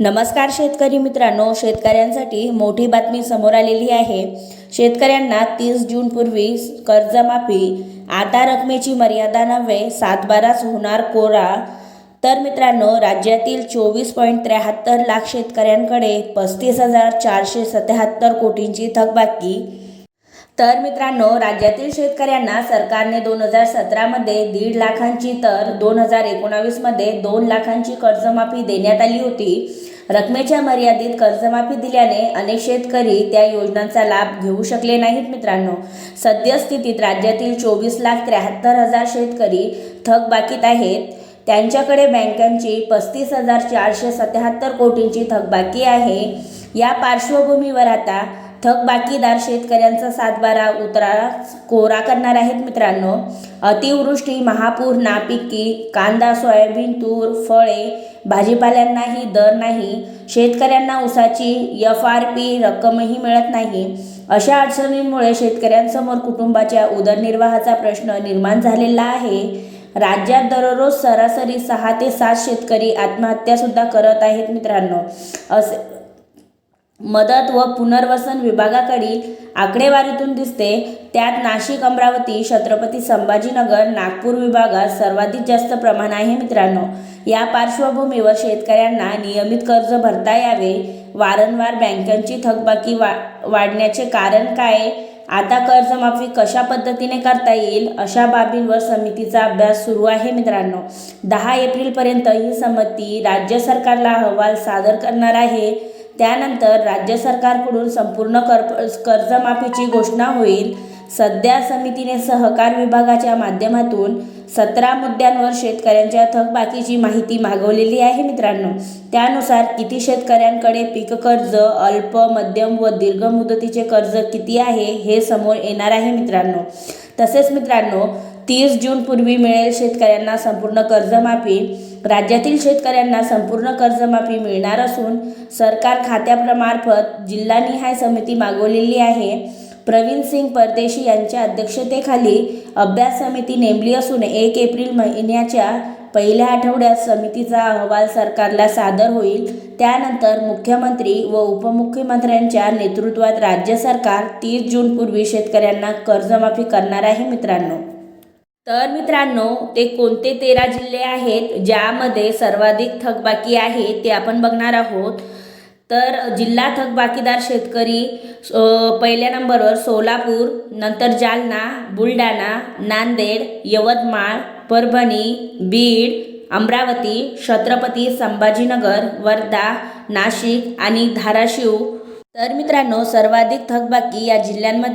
नमस्कार शेतकरी मित्रांनो शेतकऱ्यांसाठी मोठी बातमी समोर आलेली आहे. शेतकऱ्यांना तीस जूनपूर्वी कर्जमाफी आता रकमेची मर्यादा नव्हे सातबाराच होणार कोरा. तर मित्रांनो राज्यातील चोवीस पॉईंट त्र्याहत्तर लाख शेतकऱ्यांकडे पस्तीस हजार चारशे सत्याहत्तर कोटींची थकबाकी. तर मित्रांनो राज्यातील शेतकऱ्यांना सरकारने दोन हजार सतरामध्ये दीड लाखांची तर दोन हजार एकोणावीसमध्ये दोन लाखांची कर्जमाफी देण्यात आली होती. रकमेच्या मर्यादित कर्जमाफी दिल्याने अनेक शेतकरी त्या योजनांचा लाभ घेऊ शकले नाहीत मित्रांनो. सद्यस्थितीत राज्यातील चोवीस लाख त्र्याहत्तर हजार शेतकरी थकबाकीत आहेत. त्यांच्याकडे बँकांची पस्तीस हजार चारशे सत्याहत्तर कोटींची थकबाकी आहे. या पार्श्वभूमीवर आता थकबाकीदार शेतकऱ्यांचा सातबारा उतरा कोरा करणार आहेत मित्रांनो. अतिवृष्टी महापूर नापिकी कांदा सोयाबीन तूर फळे भाजीपाल्यांनाही दर नाही. शेतकऱ्यांना ऊसाची एफ आर पी रक्कमही मिळत नाही. अशा अडचणींमुळे शेतकऱ्यांसमोर कुटुंबाच्या उदरनिर्वाहाचा प्रश्न निर्माण झालेला आहे. राज्यात दररोज सरासरी सहा ते सात शेतकरी आत्महत्यासुद्धा करत आहेत मित्रांनो. असे मदत व पुनर्वसन विभागाकडील आकडेवारीतून दिसते. त्यात नाशिक अमरावती छत्रपती संभाजीनगर नागपूर विभागात सर्वाधिक जास्त प्रमाण आहे मित्रांनो. या पार्श्वभूमीवर शेतकऱ्यांना नियमित कर्ज भरता यावे. वारंवार बँकांची थकबाकी वा वाढण्याचे कारण काय? आता कर्जमाफी कशा पद्धतीने करता येईल? अशा बाबींवर समितीचा अभ्यास सुरू आहे मित्रांनो. दहा एप्रिलपर्यंत ही समिती राज्य सरकारला अहवाल सादर करणार आहे. त्यानंतर राज्य सरकारकडून संपूर्ण कर कर्जमाफीची घोषणा होईल. सध्या समितीने सहकार विभागाच्या माध्यमातून सतरा मुद्द्यांवर शेतकऱ्यांच्या थकबाकीची माहिती मागवलेली आहे मित्रांनो. त्यानुसार किती शेतकऱ्यांकडे पीक कर्ज अल्प मध्यम व दीर्घ मुदतीचे कर्ज किती आहे हे समोर येणार आहे मित्रांनो. तसेच मित्रांनो तीस जूनपूर्वी मिळेल शेतकऱ्यांना संपूर्ण कर्जमाफी. राज्यातील शेतकऱ्यांना संपूर्ण कर्जमाफी मिळणार असून सरकार खात्यामार्फत जिल्हानिहाय समिती मागवलेली आहे. प्रवीण सिंग परदेशी यांच्या अध्यक्षतेखाली अभ्यास समिती नेमली असून एक एप्रिल महिन्याच्या पहिल्या आठवड्यात समितीचा अहवाल सरकारला सादर होईल. त्यानंतर मुख्यमंत्री व उपमुख्यमंत्र्यांच्या नेतृत्वात राज्य सरकार तीस जूनपूर्वी शेतकऱ्यांना कर्जमाफी करणार आहे मित्रांनो. तर मित्रांनो ते कोणते तेरा जिल्हे आहेत ज्यामध्ये सर्वाधिक थकबाकी आहे ते आपण बघणार आहोत. तर जिल्हा थकबाकीदार शेतकरी पहिल्या नंबरवर सोलापूर नंतर जालना बुलढाणा नांदेड यवतमाळ परभणी बीड अमरावती छत्रपती संभाजीनगर वर्धा नाशिक आणि धाराशिव. तर मित्रांनो सर्वाधिक थकबाकी या जिल्ह्यांमध्ये